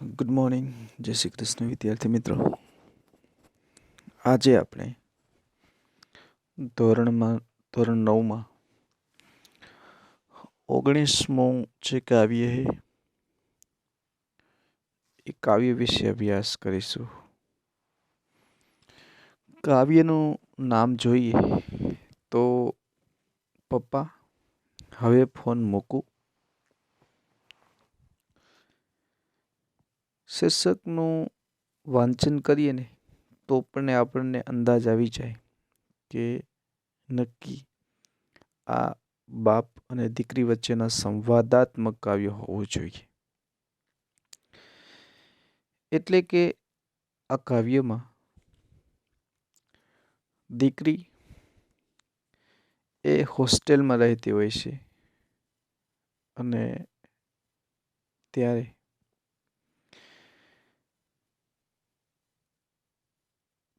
Good morning જય શ્રી કૃષ્ણ વિદ્યાર્થી મિત્રો. આજે આપણે ધોરણમાં, ધોરણ નવમાં ઓગણીસમું જે કાવ્ય છે, એ કાવ્ય વિશે અભ્યાસ કરીશું. કાવ્યનું નામ જોઈએ તો પપ્પા, હવે ફોન મૂકું. શીર્ષકનું વાંચન કરીએ ને, તો પણ આપણને અંદાજ આવી જાય કે નક્કી આ બાપ અને દીકરી વચ્ચેના સંવાદાત્મક કાવ્ય હોવું જોઈએ. એટલે કે આ કાવ્યમાં દીકરી એ હોસ્ટેલમાં રહેતી હોય છે અને ત્યારે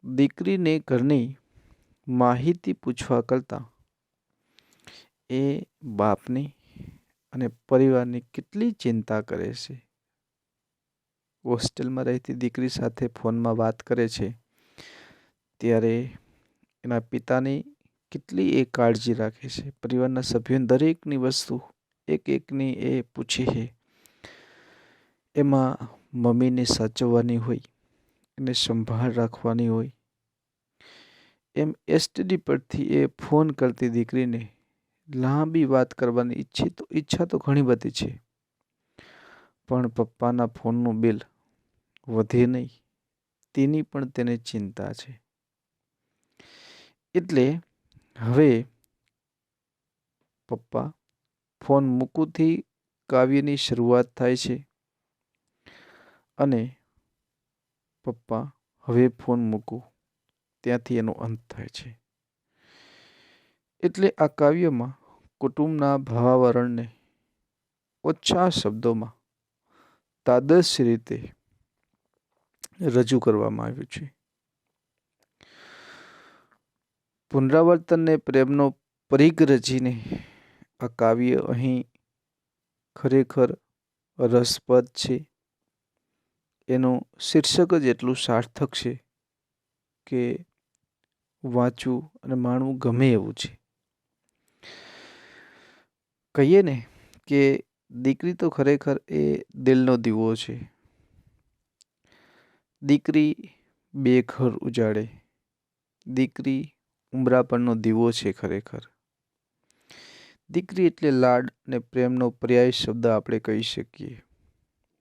દીકરીને ઘરની માહિતી પૂછવા કરતાં એ બાપની અને પરિવારની કેટલી ચિંતા કરે છે. હોસ્ટેલમાં રહેતી દીકરી સાથે ફોનમાં વાત કરે છે. ત્યારે એના પિતાની કેટલી એ કાળજી રાખે છે. પરિવારના સભ્યોને દરેકની વસ્તુ એક એકની એ પૂછી છે. એમાં મમ્મીને સાચવવાની હોય એને સંભાળ રાખવાની હોય. એમ એસટીડી પરથી એ ફોન કરતી દીકરીને લાંબી વાત કરવાની ઈચ્છી તો, ઈચ્છા તો ઘણી બધી છે. પણ પપ્પાના ફોનનું બિલ વધે નહીં. તેની પણ તેને ચિંતા છે. એટલે હવે પપ્પા ફોન મૂકુંથી કાવ્યની શરૂઆત થાય છે. અને પપ્પા, હવે ફોન મૂકો. ત્યાંથી એનો અંત થાય છે. એટલે આ કાવ્યમાં કુટુંબના ભાવાવરણને ઓછા શબ્દોમાં તાદશ રીતે રજૂ કરવામાં આવ્યું છે. પુનરાવર્તનને પ્રેમનો પરિઘ રચીને આ કાવ્ય અહીં ખરેખર રસપ્રદ છે. એનું શીર્ષક જ એટલું સાર્થક છે કે વાંચવું અને માણવું ગમે એવું છે. કહીએ ને કે દીકરી તો ખરેખર એ દિલનો દીવો છે. દીકરી બે ઘર ઉજાડે. દીકરી ઉમરા પરનો દીવો છે ખરેખર. દીકરી એટલે લાડ અને પ્રેમનો પર્યાય શબ્દ આપણે કહી શકીએ.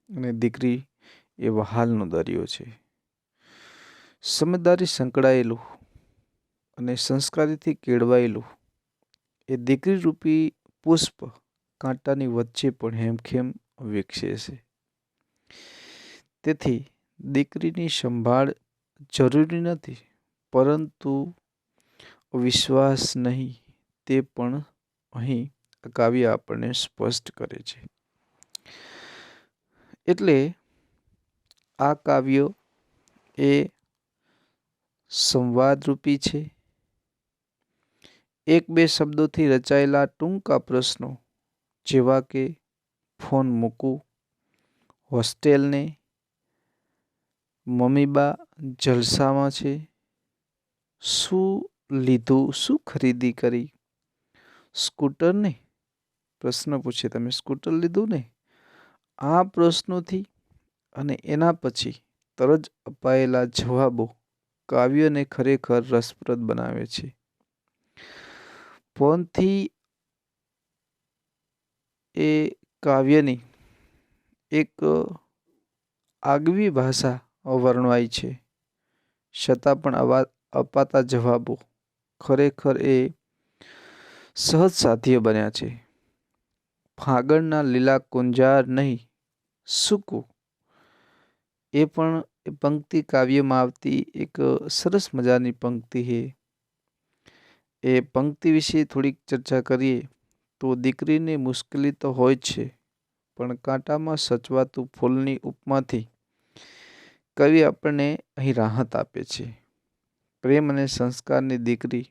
અને દીકરી એ વહાલનો દરિયો છે. સમજદારી સંકળાયેલું અને સંસ્કારીથી કેળવાયેલું એ દીકરી રૂપી પુષ્પ કાંટાની વચ્ચે પણ હેમખેમ વિકસે છે. તેથી દીકરીની સંભાળ જરૂરી નથી, પરંતુ વિશ્વાસ નહીં તે પણ અહીં કાવ્ય આપણને સ્પષ્ટ કરે છે. એટલે આ કાવ્યો એ સંવાદરૂપી છે. એક બે શબ્દોથી રચાયેલા ટૂંકા પ્રશ્નો, જેવા કે ફોન મૂકું, હોસ્ટેલને, મમ્મીબા જલસામાં છે, શું લીધું, શું ખરીદી કરી? સ્કૂટરને? પ્રશ્ન પૂછે, તમે સ્કૂટર લીધું ને? આ પ્રશ્નોથી અને એના પછી તરત અપાયેલા જવાબો કાવ્યને ખરેખર રસપ્રદ બનાવે છે. ફોનથી એ કાવ્યની એક આગવી ભાષા વર્ણવાય છે. છતાં પણ આવા અપાતા જવાબો ખરેખર એ સહજ સાધ્ય બન્યા છે. ફાગણના લીલા કુંજાર નહીં, સૂકું એ પણ એ પંક્તિ કાવ્યમાં આવતી એક સરસ મજાની પંક્તિ છે એ પંક્તિ વિશે થોડીક ચર્ચા કરીએ તો દીકરીને મુશ્કેલી તો હોય જ છે, પણ કાંટામાં સચવાતું ફૂલની ઉપમાથી કવિ આપણને અહીં રાહત આપે છે. પ્રેમ અને સંસ્કારની દીકરી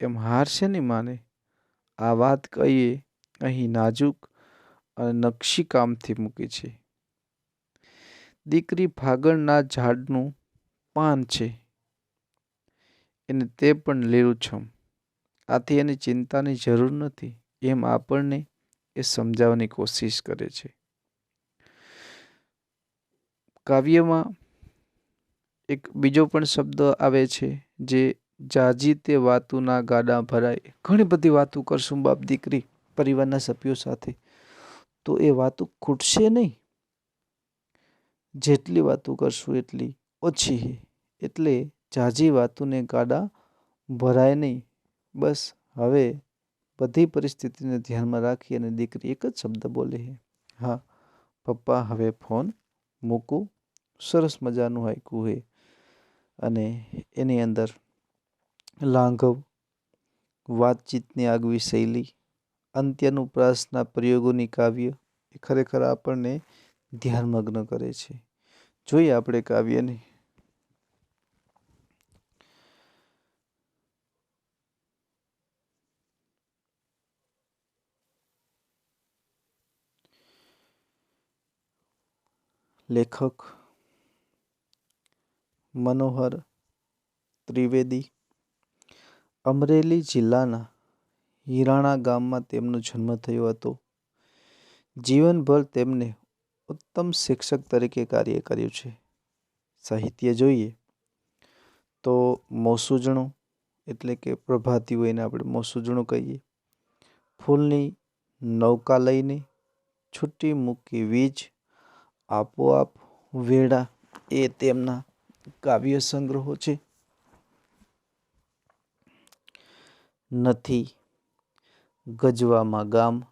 એમ હારશે નહીં માને? આ વાત કહીએ અહીં નાજુક અને નકશી કામથી મૂકી છે. દીકરી ફાગણના ઝાડનું પાન છે. એને તે પણ લીલુંછમ. આથી એની ચિંતાની જરૂર નથી. એમ આપણને એ સમજાવવાની કોશિશ કરે છે. કાવ્યમાં એક બીજો પણ શબ્દ આવે છે જે જાજી તે વાતુના ગાડા ભરાય. ઘણી બધી વાતો કરશું બાપ દીકરી, પરિવારના સભ્યો સાથે. તો એ વાતો ખૂટશે નહીં? જેટલી વાતો કરશું એટલી ઓછી એટલે જાજી વાતોને ગાડા ભરાય નહીં. બસ હવે બધી પરિસ્થિતિને ધ્યાનમાં રાખી અને દીકરી એક જ શબ્દ બોલે હા. પપ્પા હવે ફોન મૂકું. સરસ મજાનું હાઈકું છે અને એની અંદર લાંઘવ, વાતચીતની આગવી શૈલી, અંત્યનું પ્રાસના પ્રયોગોની કાવ્ય, એ ખરેખર આપણને ધ્યાનમગ્ન કરે છે. જોઈએ આપણે કાવ્યને. લેખક મનોહર ત્રિવેદી, અમરેલી જિલ્લાના હિરાણા ગામમાં તેમનો જન્મ થયો હતો. જીવનભર તેમને ઉત્તમ શિક્ષક તરીકે કાર્ય કર્યું છે. સાહિત્ય જોઈએ તો મોસુજણું એટલે કે પ્રભાતી હોઈને આપણે મોસુજણું કહીએ. ફૂલની નૌકા લઈને છૂટી મૂકી વીજ, આપોઆપ વેડા એ તેમના કાવ્ય સંગ્રહો છે. નથી ગજવામાં ગામ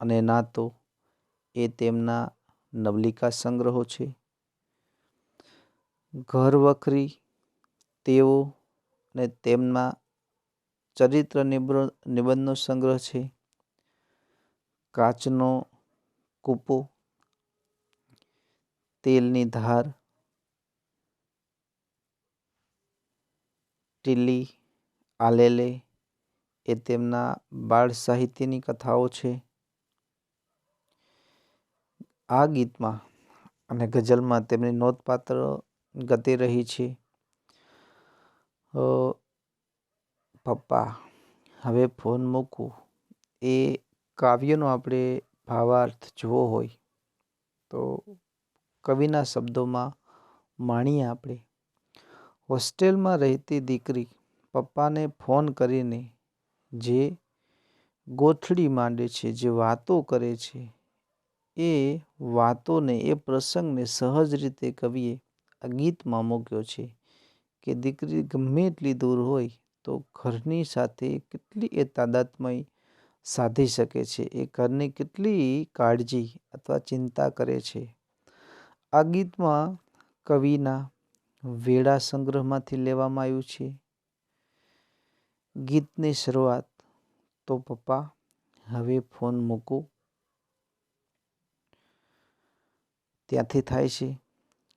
અને નાતો એ તેમના નવલિકા સંગ્રહો છે. ઘર વખરી તેઓ અને તેમના ચરિત્ર નિબંધનો સંગ્રહ છે. કાચનો કૂપો, તેલની ધાર, ટીલી, આલેલે એ તેમના બાળ સાહિત્યની કથાઓ છે. આ ગીતમાં અને ગઝલમાં તેમની નોંધપાત્ર ગતિ રહી છે. પપ્પા, હવે ફોન મૂકું. એ કાવ્યનો આપણે ભાવાર્થ જોવો હોય તો કવિના શબ્દોમાં માણીએ આપણે. હોસ્ટેલમાં રહેતી દીકરી પપ્પાને ફોન કરીને જે ગોથડી માંડે છે, જે વાતો કરે છે એ વાતોને, એ પ્રસંગને સહજ રીતે કવિએ આ ગીતમાં મૂક્યો છે કે દીકરી ગમે એટલી દૂર હોય તો ઘરની સાથે કેટલી એ તાદાત્મય સાધી શકે છે. એ ઘરની કેટલી કાળજી અથવા ચિંતા કરે છે. આ ગીતમાં કવિના વેળા સંગ્રહમાંથી લેવામાં આવ્યું છે. ગીતની શરૂઆત, તો પપ્પા, હવે ફોન મૂકું. ત્યાંથી થાય છે.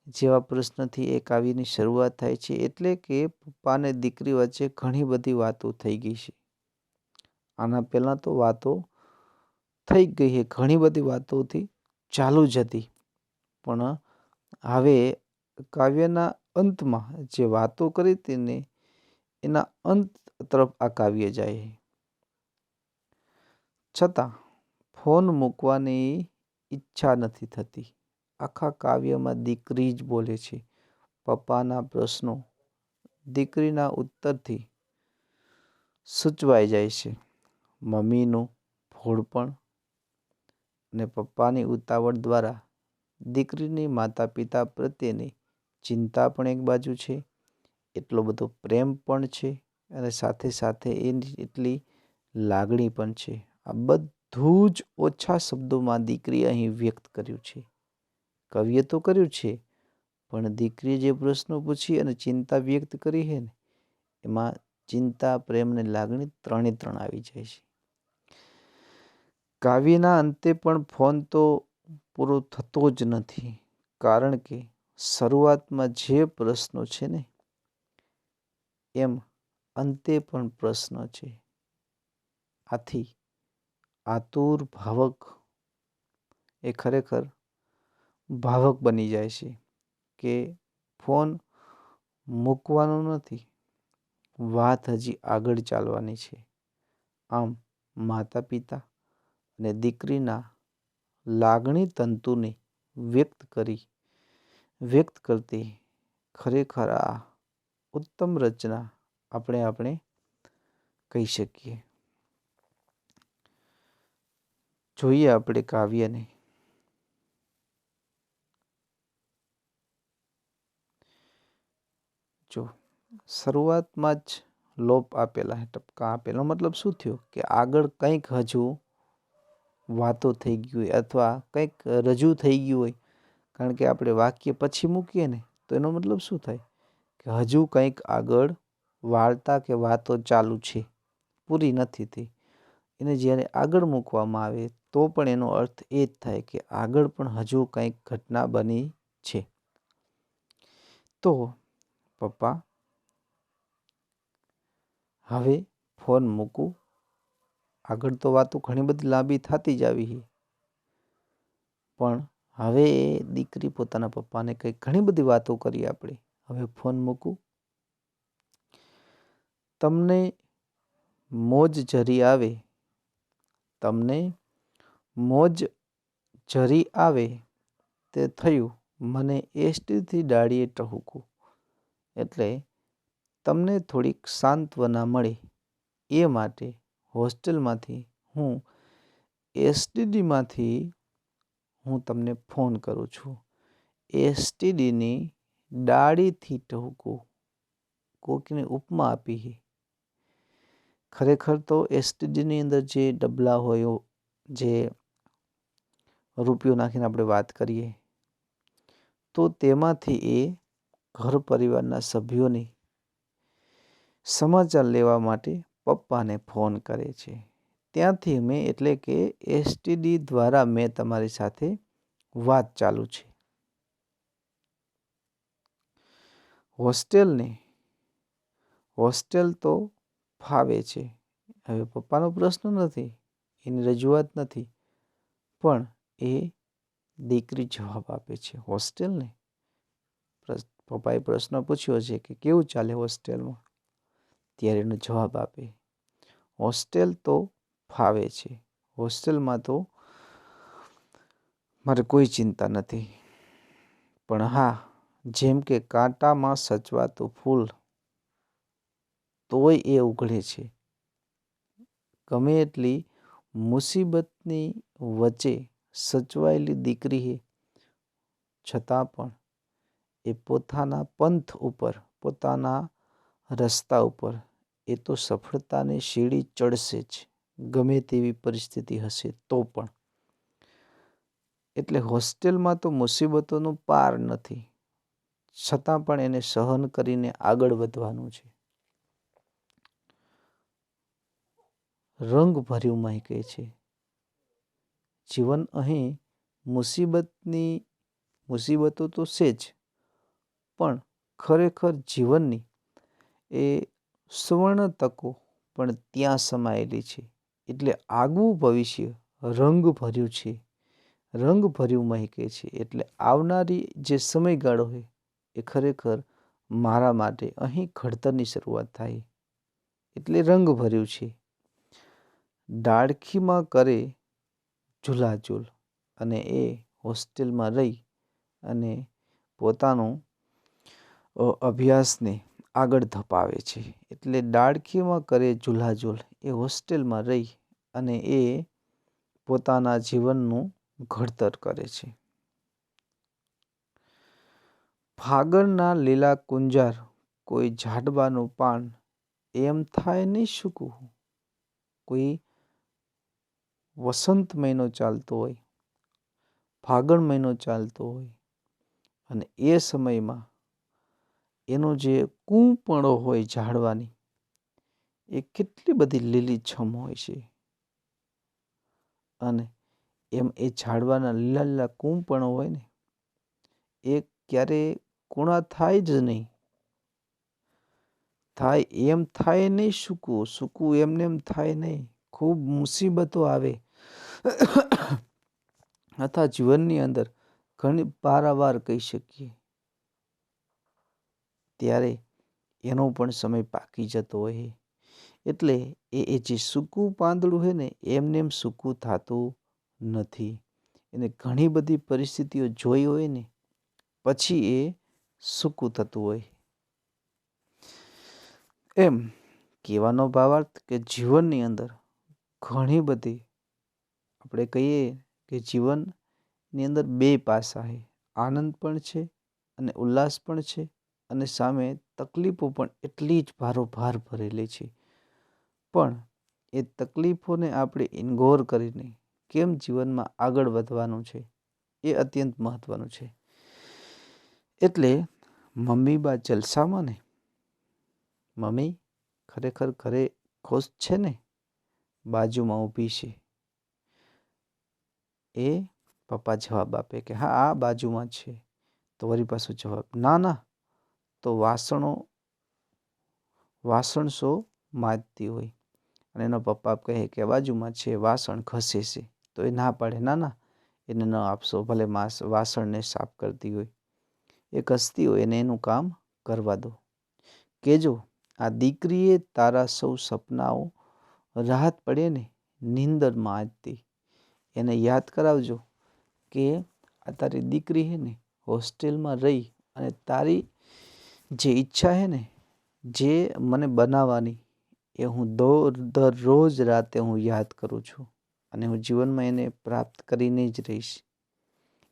જેવા પ્રશ્નથી એ કાવ્યની શરૂઆત થાય છે એટલે કે પપ્પા અને દીકરી વચ્ચે ઘણી બધી વાતો થઈ ગઈ છે. આના પહેલાં તો વાતો થઈ ગઈ છે, ઘણી બધી વાતોથી ચાલુ જ હતી. પણ હવે કાવ્યના અંતમાં જે વાતો કરી તેને એના અંત તરફ આ કાવ્ય જાય છતાં ફોન મૂકવાની ઈચ્છા નથી થતી. આખા કાવ્યમાં દીકરી જ બોલે છે. પપ્પાના પ્રશ્નો દીકરીના ઉત્તરથી સૂચવાઈ જાય છે. મમ્મીનું ભોળપણ અને પપ્પાની ઉતાવળ દ્વારા દીકરીની માતા પિતા પ્રત્યેની ચિંતા પણ એક બાજુ છે. એટલો બધો પ્રેમ પણ છે અને સાથે સાથે એની એટલી લાગણી પણ છે. આ બધું જ ઓછા શબ્દોમાં દીકરી અહીં વ્યક્ત કર્યું છે. કવિએ તો કર્યું છે, પણ દીકરીએ જે પ્રશ્નો પૂછી અને ચિંતા વ્યક્ત કરી છે ને, એમાં ચિંતા, પ્રેમ અને લાગણી ત્રણે ત્રણ આવી જાય છે. કાવ્યના અંતે પણ ફોન તો પૂરો થતો જ નથી, કારણ કે શરૂઆતમાં જે પ્રશ્નો છે ને, એમ અંતે પણ પ્રશ્ન છે. આથી આતુર ભાવક એ ખરેખર ભાવક બની જાય છે કે ફોન મૂકવાનો નથી. વાત હજી આગળ ચાલવાની છે. આમ માતા પિતા અને દીકરીના લાગણી તંતુને વ્યક્ત કરી, વ્યક્ત કરતી ખરેખર આ ઉત્તમ રચના આપણે આપણે કહી શકીએ. જોઈએ આપણે કાવ્યને જો શરૂઆતમાં જ લોપ આપેલા ટપકા આપેલો. મતલબ શું થયો કે આગળ કંઈક હજુ વાતો થઈ ગઈ હોય અથવા કંઈક રજૂ થઈ ગયું હોય, કારણ કે આપણે વાક્ય પછી મૂકીએ ને, તો એનો મતલબ શું થાય? કે હજુ કંઈક આગળ વાર્તા કે વાતો ચાલુ છે, પૂરી નથી થઈ. એને જ્યારે આગળ મૂકવામાં આવે, તો પણ એનો અર્થ એ જ થાય કે આગળ પણ હજુ કંઈક ઘટના બની છે. તો પપ્પા, હવે ફોન મૂકું. આગળ તો વાતો ઘણી બધી લાંબી થતી જ આવી પણ હવે એ દીકરી પોતાના પપ્પાને કંઈક ઘણી બધી વાતો કરી આપણે હવે ફોન મૂકું. તમને મોજ જરી આવે. તમને મોજ જરી આવે તે થયું. મને એસટીથી ડાળીએ ટહુકું. એટલે તમને થોડીક સાંત્વના મળે. એ માટે હોસ્ટેલમાંથી હું એસટીડીમાંથી હું તમને ફોન કરું છું. એસટીડીની ડાળીથી ટહુકું કોકને ઉપમા આપી છે ખરેખર તો એસટીડીની અંદર જે ડબલા હોય, જે રૂપિયો નાખીને આપણે વાત કરીએ, તો તેમાંથી એ ઘર પરિવારના સભ્યોની સમાચાર લેવા માટે પપ્પાને ફોન કરે છે. ત્યાંથી મેં એટલે કે એસટીડી દ્વારા મેં તમારી સાથે વાત ચાલુ છે. હોસ્ટેલને, હોસ્ટેલ તો ફાવે છે. હવે પપ્પાનો પ્રશ્ન નથી, એની રજૂઆત નથી, પણ એ દીકરી જવાબ આપે છે. હોસ્ટેલને પપ્પાએ પ્રશ્ન પૂછ્યો છે કે કેવું ચાલે હોસ્ટેલમાં? ત્યારે એનો જવાબ આપે, હોસ્ટેલ તો ફાવે છે. હોસ્ટેલમાં તો મારે કોઈ ચિંતા નથી. પણ હા, જેમ કે કાંટામાં સચવાતું ફૂલ તોય એ ઉઘડે છે. ગમે એટલી મુસીબતની વચ્ચે સચવાયેલી દીકરી છતાં પણ એ પોતાના પંથ ઉપર, પોતાના રસ્તા ઉપર. એ તો સફળતાની સીડી ચડશે જ, ગમે તેવી પરિસ્થિતિ હશે તો પણ. એટલે હોસ્ટેલમાં તો મુસીબતોનો પાર નથી, છતાં પણ એને સહન કરીને આગળ વધવાનું છે. રંગ ભર્યું મહેકે છે, જીવન અહીં મુસીબતની, મુસીબતો તો છે જ પણ ખરેખર જીવનની એ સુવર્ણ તકો પણ ત્યાં સમાયેલી છે. એટલે આગવું ભવિષ્ય રંગભર્યું છે. રંગભર્યું મહેકે છે. એટલે આવનારી જે સમયગાળો હોય એ ખરેખર મારા માટે અહીં ઘડતરની શરૂઆત થાય. એટલે રંગભર્યું છે. ડાળખીમાં કરે ઝૂલાઝૂલ અને એ હોસ્ટેલમાં રહી અને પોતાનું અભ્યાસને આગળ ધપાવે છે. એટલે ડાળખીમાં કરે ઝૂલાઝૂલ એ હોસ્ટેલમાં રહી અને એ પોતાના જીવનનું ઘડતર કરે છે. ફાગણના લીલા કુંજાર કોઈ ઝાડવાનું પાન એમ થાય નહીં સૂકવું કોઈ વસંત મહિનો ચાલતો હોય, ફાગણ મહિનો ચાલતો હોય અને એ સમયમાં એનો જે કૂંપણો હોય ઝાડવાની, એ કેટલી બધી લીલીછમ હોય છે. અને એમ એ ઝાડવાના લીલા લીલા કૂંપણો હોય ને, એ ક્યારે કૂણા થાય જ નહીં. થાય એમ થાય નહીં સૂકવું સૂકવું એમને એમ થાય નહીં. ખૂબ મુસીબતો આવે. અથવા જીવનની અંદર ઘણી પારાવાર કહી શકીએ. ત્યારે એનો પણ સમય પાકી જતો હોય. એટલે એ એ જે સૂકું પાંદડું હોય ને, એમને એમ સૂકું થતું નથી. એને ઘણી બધી પરિસ્થિતિઓ જોઈ હોય ને, પછી એ સૂકું થતું હોય. એમ કહેવાનો ભાવાર્થ કે જીવનની અંદર ઘણી બધી, આપણે કહીએ કે જીવનની અંદર બે પાસા છે. આનંદ પણ છે અને ઉલ્લાસ પણ છે. અને સામે તકલીફો પણ એટલી જ ભારોભાર ભરેલી છે. પણ એ તકલીફોને આપણે ઇન્ગોર કરીને કેમ જીવનમાં આગળ વધવાનું છે? એ અત્યંત મહત્વનું છે. એટલે મમ્મી બા જલસામાં ને? મમ્મી, ખરેખર ઘરે ખુશ છે ને? બાજુમાં ઊભી છે. એ પપ્પા જવાબ આપે કે, હા, આ બાજુમાં છે. તો વળી પાછો જવાબ, ના ના તો વાસણો, વાસણ સો માજતી હોય. અને એનો પપ્પા કહે કે બાજુમાં છે, વાસણ ઘસે છે. તો એ ના પાડે. ના ના. એને ન આપશો. ભલે માસ, વાસણને સાફ કરતી હોય. એ ઘસતી હોય એને એનું કામ કરવા દો. કેજો આ દીકરીએ તારા સૌ સપનાઓ રાહત પડે ને નીંદરમાં આજતી એને યાદ કરાવજો કે આ તારી દીકરી છે ને હોસ્ટેલમાં રહી અને તારી જે ઈચ્છા છે ને, જે મને બનાવવાની, એ હું દરરોજ રાતે હું યાદ કરું છું અને હું જીવનમાં એને પ્રાપ્ત કરીને જ રહીશ.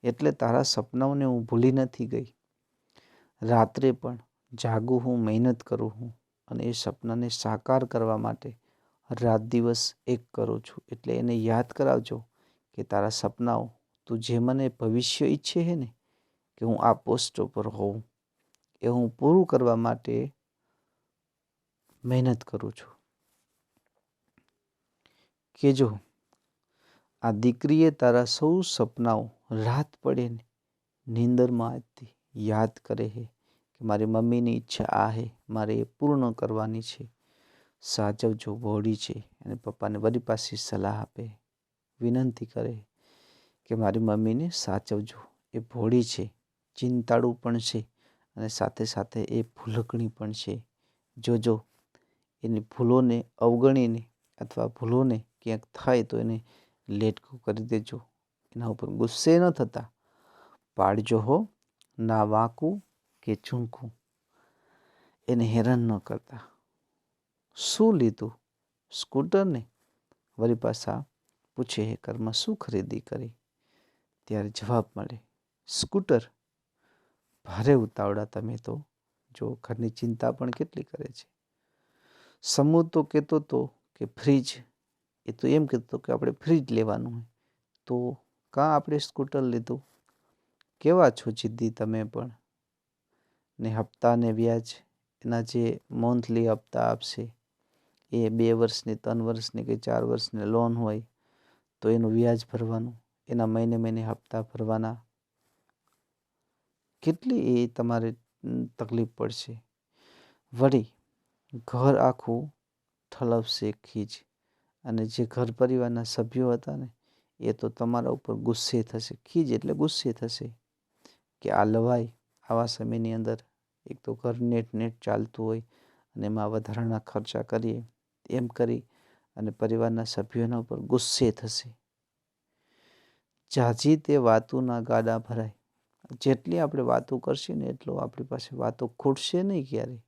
એટલે તારા સપનાઓને હું ભૂલી નથી ગઈ. રાત્રે પણ જાગું હું, મહેનત કરું હું અને એ સપનાને સાકાર કરવા માટે રાત દિવસ એક કરું છું. એટલે એને યાદ કરાવજો કે તારા સપનાઓ તું જે મને ભવિષ્ય ઈચ્છે છે ને, કે હું આ પોસ્ટ ઉપર હોઉં. એ હું પૂરું કરવા માટે મહેનત કરું છું. કે જો આ દીકરીએ તારા સૌ સપનાઓ રાત પડે ને નીંદરમાં યાદ કરે છે કે મારી મમ્મીની ઈચ્છા આ છે મારે એ પૂર્ણ કરવાની છે. સાચવજો ભોળી છે. અને પપ્પાને વળી પાસે સલાહ આપે. વિનંતી કરે કે મારી મમ્મીને સાચવજો. એ ભોળી છે. ચિંતાળું પણ છે. અને સાથે સાથે એ ભૂલકણી પણ છે. જોજો એની ભૂલોને અવગણીને અથવા ભૂલોને ક્યાંક થાય તો એને લેટકો કરી દેજો. એના ઉપર ગુસ્સે ન થતા. પાડજો હો, ના વાંકું કે ચૂંકું. એને હેરાન ન કરતા. શું લીધું? સ્કૂટરને? વળી પાછા પૂછે, હે કર્મ શું ખરીદી કરી? ત્યારે જવાબ મળે, સ્કૂટર. ભારે ઉતાવળા તમે તો જો ઘરની ચિંતા પણ કેટલી કરે છે? સમૂહ તો કહેતો હતો કે ફ્રીજ એ તો એમ કહેતો કે આપણે ફ્રીજ લેવાનું હોય. તો કાં આપણે સ્કૂટર લીધું? કેવા છો જિદ્દી તમે પણ? ને હપ્તાને વ્યાજ, એના જે મંથલી હપ્તા આપશે, એ બે વર્ષની, ત્રણ વર્ષની કે ચાર વર્ષની લોન હોય, તો એનું વ્યાજ ભરવાનું, એના મહિને મહિને હપ્તા ભરવાના કેટલી એ તમારે તકલીફ પડશે? વળી, ઘર આખું ઠલવશે ખીજ અને જે ઘર પરિવારના સભ્યો હતા ને, એ તો તમારા ઉપર ગુસ્સે થશે. ખીજ એટલે ગુસ્સે થશે કે આ લવાય, આવા સમયની અંદર એક તો ઘર નેટ નેટ ચાલતું હોય અને એમાં વધારાના ખર્ચા કરીએ, એમ કરી અને પરિવારના સભ્યોના ઉપર ગુસ્સે થશે. જાજી તે વાતુના ગાડા ભરાય. જેટલી આપણે વાતો કરશે ને એટલો આપણી પાસે વાતો ખૂટશે નહીં ક્યારે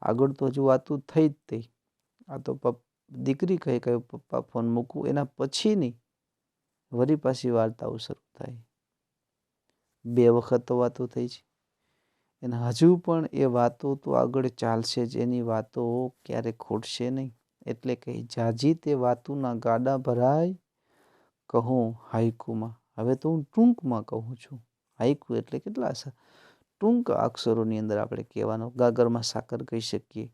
આગળ તો હજુ વાતો થઈ જ થઈ આ તો દીકરી કહે કહ્યું પપ્પા ફોન મૂકવું એના પછીની વરી પાછી વાર્તાઓ શરૂ થાય. બે વખત તો વાતો થઈ છે. અને હજુ પણ એ વાતો તો આગળ ચાલશે જ, એની વાતો ક્યારે ખોટશે નહીં. એટલે કે જાજી તે વાતોના ગાડા ભરાય કહું હાઈકુમાં. હવે તો હું ટૂંકમાં કહું છું, હાઈકુ એટલે કેટલા ટૂંક અક્ષરોની અંદર આપણે કહેવાનો, ગાગરમાં સાકર કહી શકીએ.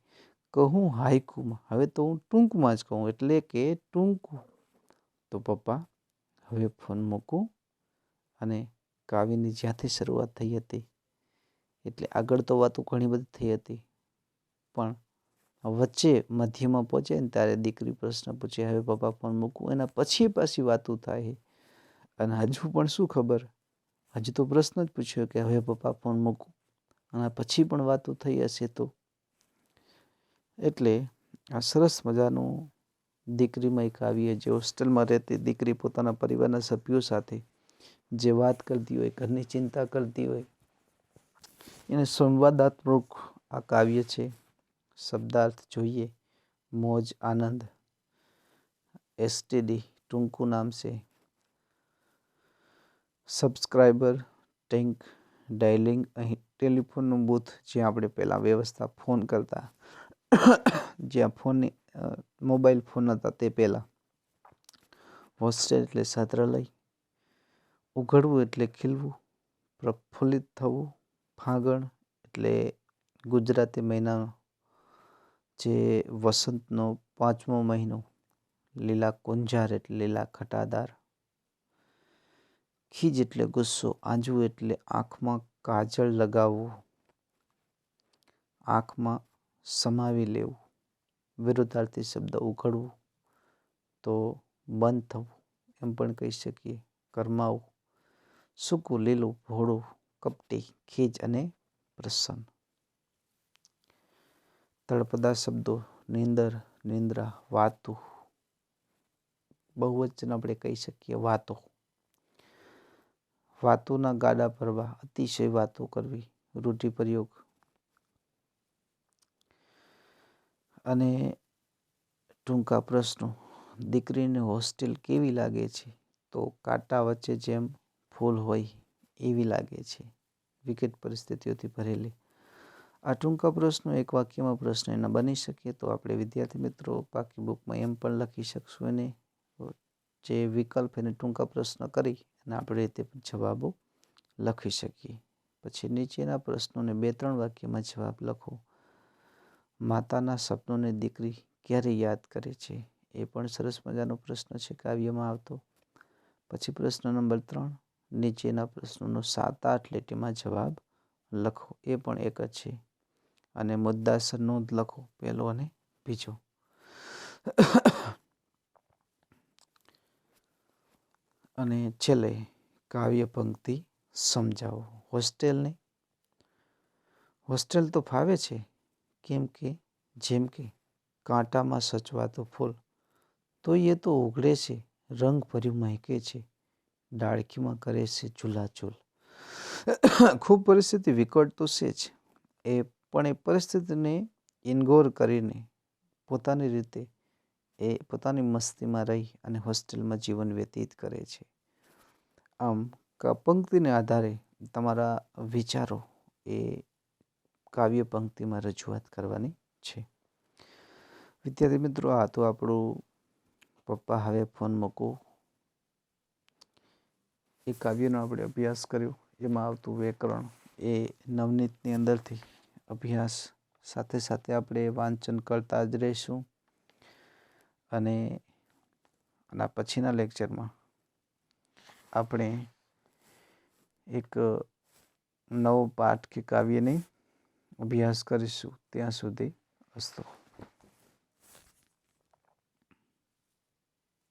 કહું હાઈકુમાં, હવે તો હું ટૂંકમાં જ કહું, એટલે કે ટૂંકું. તો પપ્પા, હવે ફોન મૂકું અને કાવ્યની જ્યાંથી શરૂઆત થઈ હતી, એટલે આગળ તો વાતો ઘણી બધી થઈ હતી, પણ વચ્ચે મધ્યમાં પહોંચે ને ત્યારે દીકરી પ્રશ્ન પૂછે, હવે પપ્પા, ફોન મૂકું? એના પછી પાછી વાતો થાય. અને હજુ પણ શું ખબર? હજુ તો પ્રશ્ન જ પૂછ્યો કે હવે પપ્પા ફોન મૂકું. અને પછી પણ વાતો થઈ હશે તો. એટલે આ સરસ મજાનું દીકરીમય કાવ્ય જે હોસ્ટેલમાં રહેતી દીકરી પોતાના પરિવારના સભ્યો સાથે જે વાત કરતી હોય, ઘરની ચિંતા કરતી હોય, એને સંવાદાત્મક આ કાવ્ય છે, શબ્દાર્થ જોઈએ, મોજ, આનંદ. એસટીડી ટૂંકું નામ છે. સબસ્ક્રાઈબર ટેન્ક, ડાયલિંગ, અહીં ટેલિફોનનું બૂથ જ્યાં આપણે પહેલાં વ્યવસ્થા ફોન કરતા, જ્યાં ફોનની મોબાઈલ ફોન હતા તે પહેલાં. હોસ્ટેલ એટલે છાત્રાલય, ઉઘડવું એટલે ખીલવું, પ્રફુલ્લિત થવું ફાગણ એટલે ગુજરાતી મહિનાનો, જે વસંતનો પાંચમો મહિનો, લીલા કુંજાર એટલે લીલા ખટાદાર. ખીજ એટલે ગુસ્સો, આંજવું એટલે આંખમાં કાજળ લગાવવું. આંખમાં સમાવી લેવું. વિરુદ્ધાર્થી શબ્દ ઉઘડવું. તો બંધ થવું. એમ પણ કહી શકીએ. કરમાવું સૂકું, લીલું, ભોળું, કપટી, ખીજ અને પ્રસન્ન. તળપદા શબ્દો, નિંદર, નિંદ્રા, વાતું. બહુવચન આપણે કહી શકીએ વાતો. વાતોના ગાડા ભરવા અતિશય વાતો કરવી રૂઢિપ્રયોગ અને ટૂંકા પ્રશ્નો, દીકરીને હોસ્ટેલ કેવી લાગે છે? તો કાંટા વચ્ચે જેમ ફૂલ હોય એવી લાગે છે. વિકટ પરિસ્થિતિઓથી ભરેલી. આ ટૂંકા પ્રશ્નો એક વાક્યમાં પ્રશ્ન એના બની શકે તો આપણે વિદ્યાર્થી મિત્રો પાકી બુકમાં એમ પણ લખી શકશું એને. જે વિકલ્પ એને ટૂંકા પ્રશ્ન કરી અને આપણે તે જવાબો લખી શકીએ. પછી નીચેના પ્રશ્નોને બે ત્રણ વાક્યમાં જવાબ લખો. માતાના સપનોને દીકરી ક્યારે યાદ કરે છે? એ પણ સરસ મજાનો પ્રશ્ન છે, કાવ્યમાં આવતો. પછી પ્રશ્ન નંબર ત્રણ, નીચેના પ્રશ્નોનો સાત આઠ લીટીમાં જવાબ લખો. એ પણ એક જ છે. અને મુદ્દાસર નોંધ લખો, પહેલો અને બીજો. અને છેલ્લે કાવ્ય પંક્તિ સમજાવો. હોસ્ટેલને? હોસ્ટેલ તો ફાવે છે, કેમ કે, જેમ કે, કાંટામાં સચવાતું ફૂલ, તો એ તો ઉઘડે છે, રંગ ભર્યું મહેકે છે, ડાળખીમાં કરે છે ચૂલાચૂલ. ખૂબ પરિસ્થિતિ વિકટ તો છે જ. એ પણ એ પરિસ્થિતિને ઇન્ગોર કરીને પોતાની રીતે એ પોતાની મસ્તીમાં રહી અને હોસ્ટેલમાં જીવન વ્યતીત કરે છે. આમ પંક્તિને આધારે તમારા વિચારો એ કાવ્ય પંક્તિમાં રજૂઆત કરવાની છે. વિદ્યાર્થી મિત્રો, આ તો આપણું પપ્પા હવે ફોન મૂકો એ કાવ્યનો આપણે અભ્યાસ કર્યો, એમાં આવતું વ્યાકરણ એ નવનીતની અંદરથી અભ્યાસ સાથે સાથે આપણે વાંચન કરતા જ રહીશું. અને આના પછીના લેક્ચરમાં આપણે એક નવો પાઠ કે કાવ્યને અભ્યાસ કરીશું ત્યાં સુધી અસ્તો.